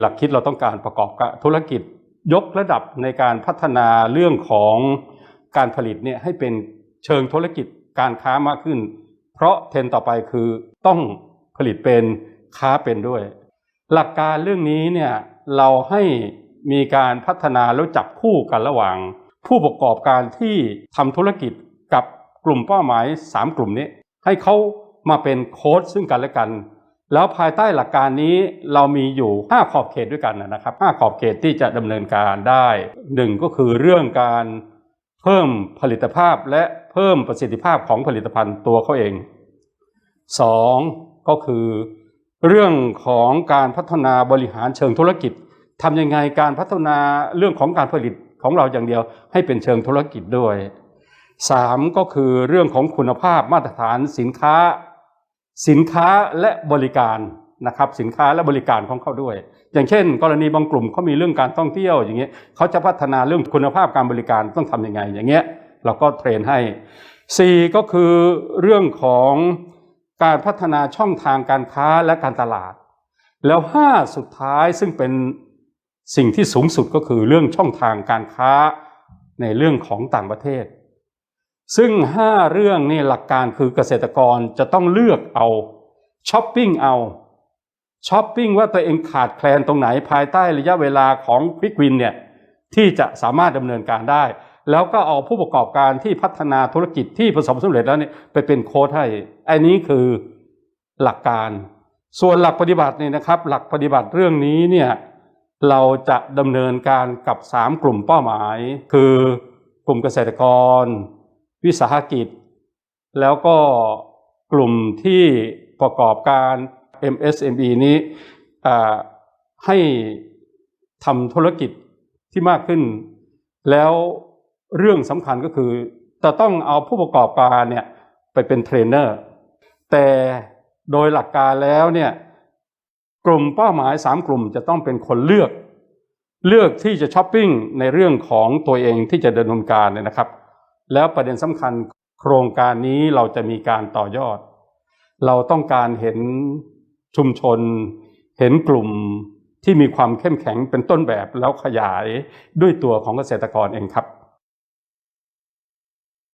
หลักคิดเราต้องการประกอบกับธุรกิจยกระดับในการพัฒนาเรื่องของการผลิตเนี่ยให้เป็นเชิงธุรกิจการค้ามากขึ้น เพราะเทรนต่อไปคือต้องผลิตเป็นค้าเป็นด้วย หลักการเรื่องนี้เนี่ยเราให้มีการพัฒนาแล้วจับคู่กันระหว่าง ผู้ประกอบการที่ทำธุรกิจกับกลุ่มเป้าหมาย 3 กลุ่มนี้ ให้เขามาเป็นโค้ดซึ่งกันและกัน แล้วภายใต้หลักการนี้เรามีอยู่ 5 ขอบเขตด้วยกันนะครับ 5 ขอบเขตที่จะดำเนินการได้หนึ่งก็คือเรื่องการเพิ่มผลิตภาพและเพิ่มประสิทธิภาพของผลิตภัณฑ์ตัวเขาเองสองก็คือเรื่องของการพัฒนาบริหารเชิงธุรกิจทำยังไงการพัฒนาเรื่องของการผลิตของเราอย่างเดียวให้เป็นเชิงธุรกิจด้วยสามก็คือเรื่องของคุณภาพมาตรฐานสินค้า สินค้าและบริการนะครับสินค้าและบริการของเขาด้วย อย่างเช่น กรณีบางกลุ่มเขามีเรื่องการท่องเที่ยวอย่างเงี้ยเขาจะพัฒนาเรื่องคุณภาพการบริการต้องทำยังไง อย่างเงี้ยเราก็เทรนให้สี่ก็คือเรื่องของการพัฒนาช่องทางการค้าและการตลาด แล้วห้าสุดท้ายซึ่งเป็นสิ่งที่สูงสุดก็คือเรื่องช่องทางการค้าในเรื่องของต่างประเทศ ซึ่งห้าเรื่องนี่หลักการคือเกษตรกรจะต้องเลือกเอาช้อปปิ้งเอาช้อปปิ้งว่าตัวเองขาดแคลนตรงไหนภายใต้ระยะเวลาของควิกวินเนี่ยที่จะสามารถดำเนินการได้ แล้วก็เอาผู้ประกอบการที่พัฒนาธุรกิจที่ประสบสำเร็จแล้วเนี่ยไปเป็นโค้ดให้อันนี้คือหลักการ ส่วนหลักปฏิบัติเนี่ยนะครับ หลักปฏิบัติเรื่องนี้เนี่ยเราจะดำเนินการกับ 3 กลุ่มเป้าหมาย คือกลุ่มเกษตรกร วิสาหกิจ แล้วก็กลุ่มที่ประกอบการ MSME นี้อ่าให้ทำธุรกิจที่มากขึ้น แล้วเรื่องสำคัญก็คือจะต้องเอาผู้ประกอบการเนี่ยไปเป็นเทรนเนอร์ แต่โดยหลักการแล้วเนี่ยกลุ่มเป้าหมาย 3 กลุ่มจะต้องเป็นคนเลือก เลือกที่จะช้อปปิ้งในเรื่องของตัวเองที่จะดำเนินการเนี่ยนะครับ แล้วประเด็นสำคัญโครงการนี้เราจะมีการต่อยอด เราต้องการเห็นชุมชน เห็นกลุ่มที่มีความเข้มแข็งเป็นต้นแบบแล้วขยายด้วยตัวของเกษตรกรเองครับ